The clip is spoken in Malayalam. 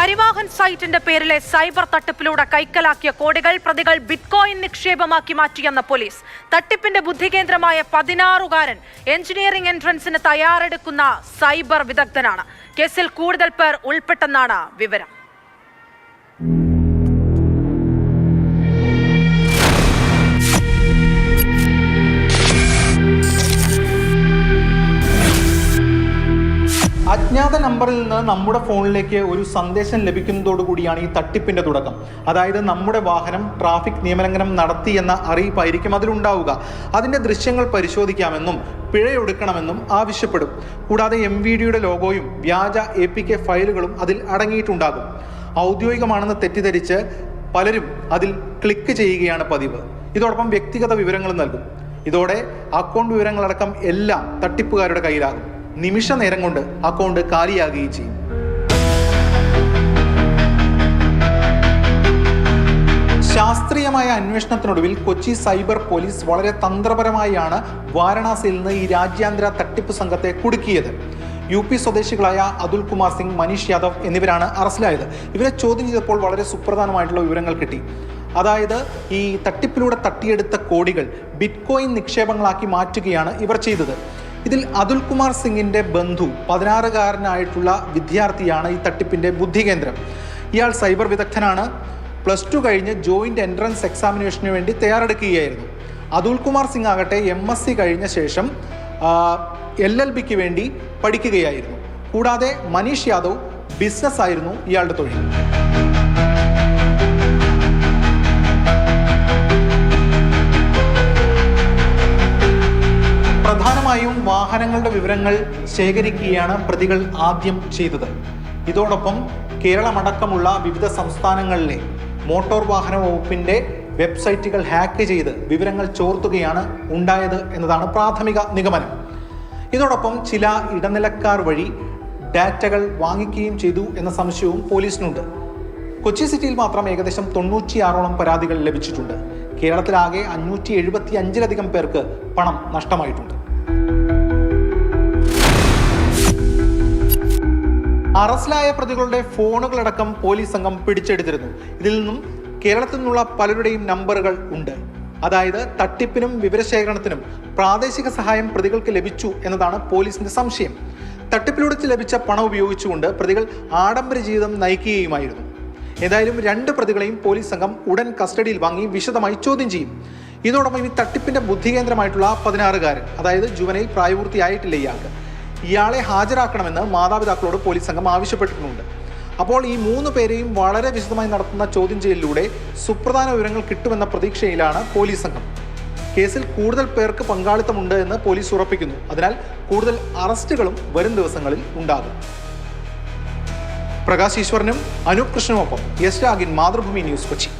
പരിവാഹൻ സൈറ്റിന്റെ പേരിലെ സൈബർ തട്ടിപ്പിലൂടെ കൈക്കലാക്കിയ കോടികൾ പ്രതികൾ ബിറ്റ്കോയിൻ നിക്ഷേപമാക്കി മാറ്റിയെന്ന പോലീസ്. തട്ടിപ്പിന്റെ ബുദ്ധികേന്ദ്രമായ പതിനാറുകാരൻ എഞ്ചിനീയറിംഗ് എൻട്രൻസിന് തയ്യാറെടുക്കുന്ന സൈബർ വിദഗ്ധനാണ്. കേസിൽ കൂടുതൽ പേർ ഉൾപ്പെട്ടെന്നാണ് വിവരം. അജ്ഞാത നമ്പറിൽ നിന്ന് നമ്മുടെ ഫോണിലേക്ക് ഒരു സന്ദേശം ലഭിക്കുന്നതോടുകൂടിയാണ് ഈ തട്ടിപ്പിന്റെ തുടക്കം. അതായത് നമ്മുടെ വാഹനം ട്രാഫിക് നിയമലംഘനം നടത്തി എന്ന അറിയിപ്പായിരിക്കും അതിലുണ്ടാവുക. അതിന്റെ ദൃശ്യങ്ങൾ പരിശോധിക്കാമെന്നും പിഴയൊടുക്കണമെന്നും ആവശ്യപ്പെടും. കൂടാതെ എം വി ഡിയുടെ ലോഗോയും വ്യാജ എ പി കെ ഫയലുകളും അതിൽ അടങ്ങിയിട്ടുണ്ടാകും. ഔദ്യോഗികമാണെന്ന് തെറ്റിദ്ധരിച്ച് പലരും അതിൽ ക്ലിക്ക് ചെയ്യുകയാണ് പതിവ്. ഇതോടൊപ്പം വ്യക്തിഗത വിവരങ്ങളും നൽകും. ഇതോടെ അക്കൗണ്ട് വിവരങ്ങളടക്കം എല്ലാം തട്ടിപ്പുകാരുടെ കയ്യിലാകും. നിമിഷ നേരം കൊണ്ട് അക്കൗണ്ട് കാലിയാകുകയും ചെയ്യും. ശാസ്ത്രീയമായ അന്വേഷണത്തിനൊടുവിൽ കൊച്ചി സൈബർ പോലീസ് വളരെ തന്ത്രപരമായാണ് വാരണാസിയിൽ നിന്ന് ഈ രാജ്യാന്തര തട്ടിപ്പ് സംഘത്തെ കുടുക്കിയത്. യു പി സ്വദേശികളായ അതുൽ കുമാർ സിംഗ് മനീഷ് യാദവ് എന്നിവരാണ് അറസ്റ്റിലായത്. ഇവരെ ചോദ്യം ചെയ്തപ്പോൾ വളരെ സുപ്രധാനമായിട്ടുള്ള വിവരങ്ങൾ കിട്ടി. അതായത് ഈ തട്ടിപ്പിലൂടെ തട്ടിയെടുത്ത കോടികൾ ബിറ്റ്കോയിൻ നിക്ഷേപങ്ങളാക്കി മാറ്റുകയാണ് ഇവർ ചെയ്തത്. ഇതിൽ അതുൽ കുമാർ സിംഗിന്റെ ബന്ധു പതിനാറുകാരനായിട്ടുള്ള വിദ്യാർത്ഥിയാണ് ഈ തട്ടിപ്പിന്റെ ബുദ്ധികേന്ദ്രം ഇയാൾ സൈബർ വിദഗ്ധനാണ്. പ്ലസ് ടു കഴിഞ്ഞ് ജോയിന്റ് എൻട്രൻസ് എക്സാമിനേഷന് വേണ്ടി തയ്യാറെടുക്കുകയായിരുന്നു. അതുൽ കുമാർ സിംഗ് ആകട്ടെ എം എസ് സി കഴിഞ്ഞ ശേഷം എൽ എൽ ബിക്ക് വേണ്ടി പഠിക്കുകയായിരുന്നു. കൂടാതെ മനീഷ് യാദവ് ബിസിനസ് ആയിരുന്നു ഇയാളുടെ തൊഴിൽ. വാഹനങ്ങളുടെ വിവരങ്ങൾ ശേഖരിക്കുകയാണ് പ്രതികൾ ആദ്യം ചെയ്തത്. ഇതോടൊപ്പം കേരളമടക്കമുള്ള വിവിധ സംസ്ഥാനങ്ങളിലെ മോട്ടോർ വാഹന വകുപ്പിന്റെ വെബ്സൈറ്റുകൾ ഹാക്ക് ചെയ്ത് വിവരങ്ങൾ ചോർത്തുകയാണ് ഉണ്ടായത് എന്നതാണ് പ്രാഥമിക നിഗമനം. ഇതോടൊപ്പം ചില ഇടനിലക്കാർ വഴി ഡാറ്റകൾ വാങ്ങിക്കുകയും ചെയ്തു എന്ന സംശയവും പോലീസിനുണ്ട്. കൊച്ചി സിറ്റിയിൽ മാത്രം ഏകദേശം തൊണ്ണൂറ്റിയാറോളം പരാതികൾ ലഭിച്ചിട്ടുണ്ട്. കേരളത്തിലാകെ അഞ്ഞൂറ്റി എഴുപത്തി അഞ്ചിലധികം പേർക്ക് പണം നഷ്ടമായിട്ടുണ്ട്. അറസ്റ്റിലായ പ്രതികളുടെ ഫോണുകളടക്കം പോലീസ് സംഘം പിടിച്ചെടുത്തിരുന്നു. ഇതിൽ നിന്നും കേരളത്തിൽ നിന്നുള്ള പലരുടെയും നമ്പറുകൾ ഉണ്ട്. അതായത് തട്ടിപ്പിനും വിവരശേഖരണത്തിനും പ്രാദേശിക സഹായം പ്രതികൾക്ക് ലഭിച്ചു എന്നതാണ് പോലീസിന്റെ സംശയം. തട്ടിപ്പിലൂടെ ലഭിച്ച പണം ഉപയോഗിച്ചുകൊണ്ട് പ്രതികൾ ആഡംബര ജീവിതം നയിക്കുകയുമായിരുന്നു. ഏതായാലും രണ്ട് പ്രതികളെയും പോലീസ് സംഘം ഉടൻ കസ്റ്റഡിയിൽ വാങ്ങി വിശദമായി ചോദ്യം ചെയ്യും. ഇതോടൊപ്പം ഈ തട്ടിപ്പിന്റെ ബുദ്ധികേന്ദ്രമായിട്ടുള്ള പതിനാറുകാരൻ അതായത് ജുവനയിൽ പ്രായപൂർത്തിയായിട്ടില്ല ഇയാൾക്ക്. ഇയാളെ ഹാജരാക്കണമെന്ന് മാതാപിതാക്കളോട് പോലീസ് സംഘം ആവശ്യപ്പെട്ടിട്ടുണ്ട്. അപ്പോൾ ഈ മൂന്ന് പേരെയും വളരെ വിശദമായി നടത്തുന്ന ചോദ്യം ചെയ്യലിലൂടെ സുപ്രധാന വിവരങ്ങൾ കിട്ടുമെന്ന പ്രതീക്ഷയിലാണ് പോലീസ് സംഘം. കേസിൽ കൂടുതൽ പേർക്ക് പങ്കാളിത്തമുണ്ട് എന്ന് പോലീസ് ഉറപ്പിക്കുന്നു. അതിനാൽ കൂടുതൽ അറസ്റ്റുകളും വരും ദിവസങ്ങളിൽ ഉണ്ടാകും. പ്രകാശ് ഈശ്വരനും അനൂപ് കൃഷ്ണനുമൊപ്പം യെസ് രാഗിൻ മാതൃഭൂമി ന്യൂസ് കൊച്ചി.